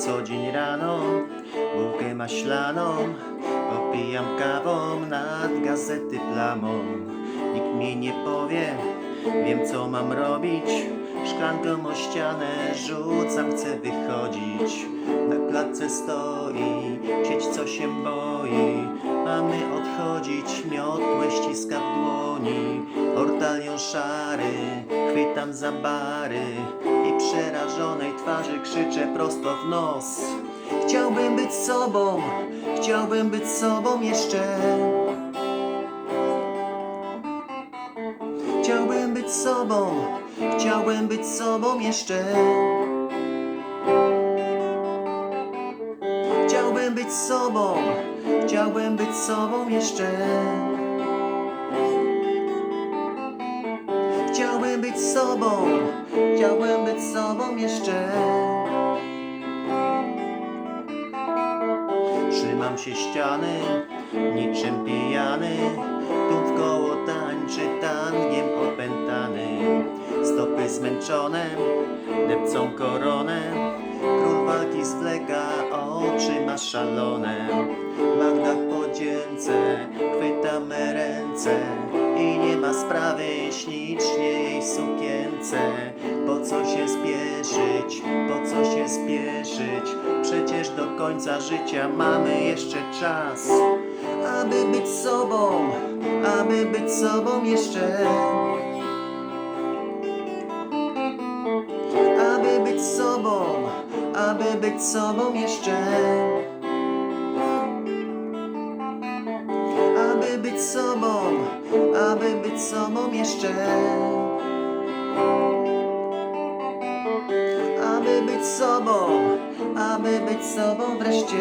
co dzień rano. Bułkę maślaną Popijam kawą nad gazety plamą. Nikt mi nie powie, wiem co mam robić. Szklanką o ścianę rzucam, chcę wychodzić. Na klatce stoi sieć co się boi. Mamy odchodzić, miotłę ściska w dłoni. Ortalion szary, chwytam za bary I przerażonej twarzy krzyczę prosto w nos. Chciałbym być sobą, chciałbym być sobą jeszcze. Chciałbym być sobą, chciałbym być sobą jeszcze. Chciałbym być sobą, chciałbym być sobą jeszcze. Chciałbym być sobą, chciałbym być sobą jeszcze. Trzymam się ściany, niczym pijany. Tu w koło tańczy tangiem opętany. Stopy zmęczone, depcą koronę. Król walki zwleka, oczy ma szalone. Magda w podzięce, chwytamy ręce. I nie ma sprawy ślicznie jej sukience Po co się spieszyć, po co się spieszyć? Przecież do końca życia mamy jeszcze czas Aby być sobą, aby być sobą jeszcze. Aby być sobą, aby być sobą jeszcze. Aby być sobą, aby być sobą jeszcze Aby być sobą wreszcie